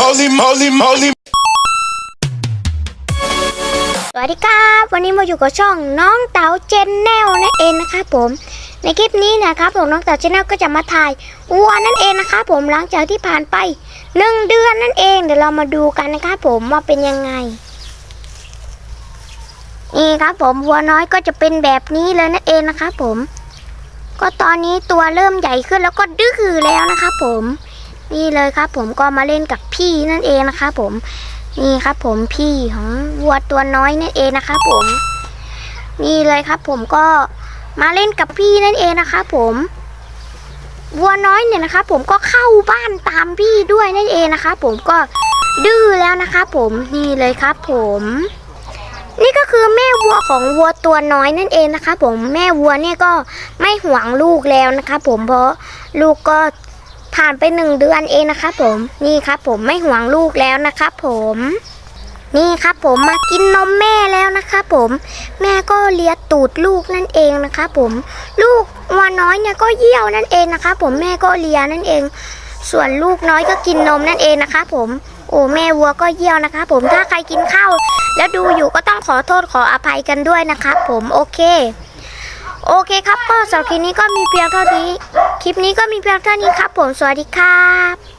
Holy moly moly. สวัสดีครับ วันนี้มาอยู่กับช่องน้องเต๋าเจนแนลนั่นเองนะครับผม ในคลิปนี้นะครับผมน้องเต๋าเจนแนลก็จะมาถ่ายวัวนั่นเองนะครับผมหลังจากที่ผ่านไปหนึ่งเดือนนั่นเองเดี๋ยวเรามาดูกันนะครับผมว่าเป็นยังไง นี่ครับผมวัวน้อยก็จะเป็นแบบนี้เลยนั่นเองนะครับผม ก็ตอนนี้ตัวเริ่มใหญ่ขึ้นแล้วก็ดื้อแล้วนะครับผม นี่เลยครับผมก็มาเล่นกับพี่นั่นเองนะครับผม นี่ครับผมพี่ของวัวตัวน้อยนั่นเองนะครับผม นี่เลยครับผมก็มาเล่นกับพี่นั่นเองนะครับผมวัวน้อยเนี่ยนะครับผมก็เข้าบ้านตามพี่ด้วยนั่นเองนะครับผมก็ดื้อแล้วนะครับผมนี่เลยครับผม นี่ก็คือแม่วัวของวัวตัวน้อยนั่นเองนะครับผมแม่วัวเนี่ยก็ไม่หวงลูกแล้วนะครับผมเพราะลูกก็ผ่านไปหนึ่งเดือนเองนะครับผมนี่ครับผมไม่หวงลูกแล้วนะครับผมนี่ครับผมมากินนมแม่แล้วนะครับผม แม่ก็เลียตูดลูกนั่นเองนะครับผม ลูกวัวน้อยเนี่ยก็เยี่ยวนั่นเองนะครับผมแม่ก็เลียนั่นเอง ส่วนลูกน้อยก็กินนมนั่นเองนะคะผมโอ้แม่วัวก็เยี่ยวนะคะผมถ้าใครกินข้าวแล้วดูอยู่ก็ต้องขอโทษขออภัยกันด้วยนะครับผมโอเค โอเคครับก็สำหรับคลิปนี้ก็มีเพียงเท่านี้ คลิปนี้ก็มีเพียงเท่านี้ครับ ผมสวัสดีครับ